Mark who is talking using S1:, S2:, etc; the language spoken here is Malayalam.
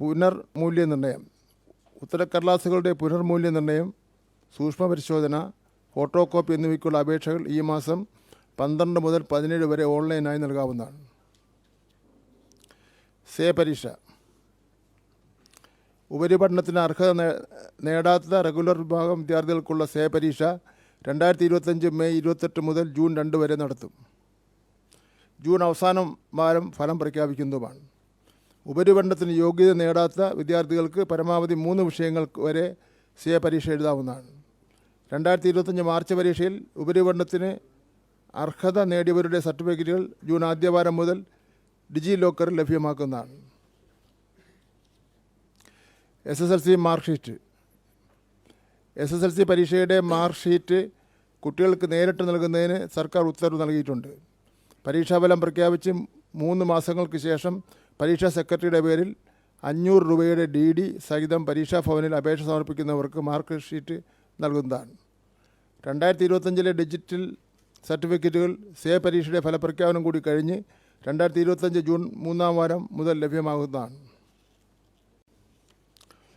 S1: പുനർമൂല്യനിർണയം. ഉത്തരക്കടലാസുകളുടെ പുനർമൂല്യനിർണയം സൂക്ഷ്മ പരിശോധന ഫോട്ടോ കോപ്പി എന്നിവയ്ക്കുള്ള അപേക്ഷകൾ ഈ മാസം പന്ത്രണ്ട് മുതൽ പതിനേഴ് വരെ ഓൺലൈനായി നൽകാവുന്നതാണ്. സേ പരീക്ഷ. ഉപരിപഠനത്തിന് അർഹത നേടാത്ത റെഗുലർ വിഭാഗം വിദ്യാർത്ഥികൾക്കുള്ള സേ പരീക്ഷ രണ്ടായിരത്തി ഇരുപത്തഞ്ച് മെയ് ഇരുപത്തെട്ട് മുതൽ ജൂൺ രണ്ട് വരെ നടത്തും. ജൂൺ അവസാനം വാരം ഫലം പ്രഖ്യാപിക്കുന്നതുമാണ്. ഉപരിപഠനത്തിന് യോഗ്യത നേടാത്ത വിദ്യാർത്ഥികൾക്ക് പരമാവധി മൂന്ന് വിഷയങ്ങൾ വരെ സി എ പരീക്ഷ എഴുതാവുന്നതാണ്. രണ്ടായിരത്തി ഇരുപത്തഞ്ച് മാർച്ച് പരീക്ഷയിൽ ഉപരിപഠനത്തിന് അർഹത നേടിയവരുടെ സർട്ടിഫിക്കറ്റുകൾ ജൂൺ ആദ്യവാരം മുതൽ ഡിജി ലോക്കറിൽ ലഭ്യമാക്കുന്നതാണ്. S S L C mark sheet. S S L C പരീക്ഷയുടെ മാർക്ക് ഷീറ്റ് കുട്ടികൾക്ക് നേരിട്ട് നൽകുന്നതിന് സർക്കാർ ഉത്തരവ് നൽകിയിട്ടുണ്ട്. പരീക്ഷാഫലം പ്രഖ്യാപിച്ച് മൂന്ന് മാസങ്ങൾക്ക് ശേഷം പരീക്ഷാ സെക്രട്ടറിയുടെ പേരിൽ അഞ്ഞൂറ് രൂപയുടെ ഡി ഡി സഹിതം പരീക്ഷാ ഭവനിൽ അപേക്ഷ സമർപ്പിക്കുന്നവർക്ക് മാർക്ക് ഷീറ്റ് നൽകുന്നതാണ്. രണ്ടായിരത്തി ഇരുപത്തഞ്ചിലെ ഡിജിറ്റൽ സർട്ടിഫിക്കറ്റുകൾ സേ പരീക്ഷയുടെ ഫലപ്രഖ്യാപനം കൂടി കഴിഞ്ഞ് രണ്ടായിരത്തി ഇരുപത്തഞ്ച് ജൂൺ മൂന്നാം വാരം മുതൽ ലഭ്യമാകുന്നതാണ്.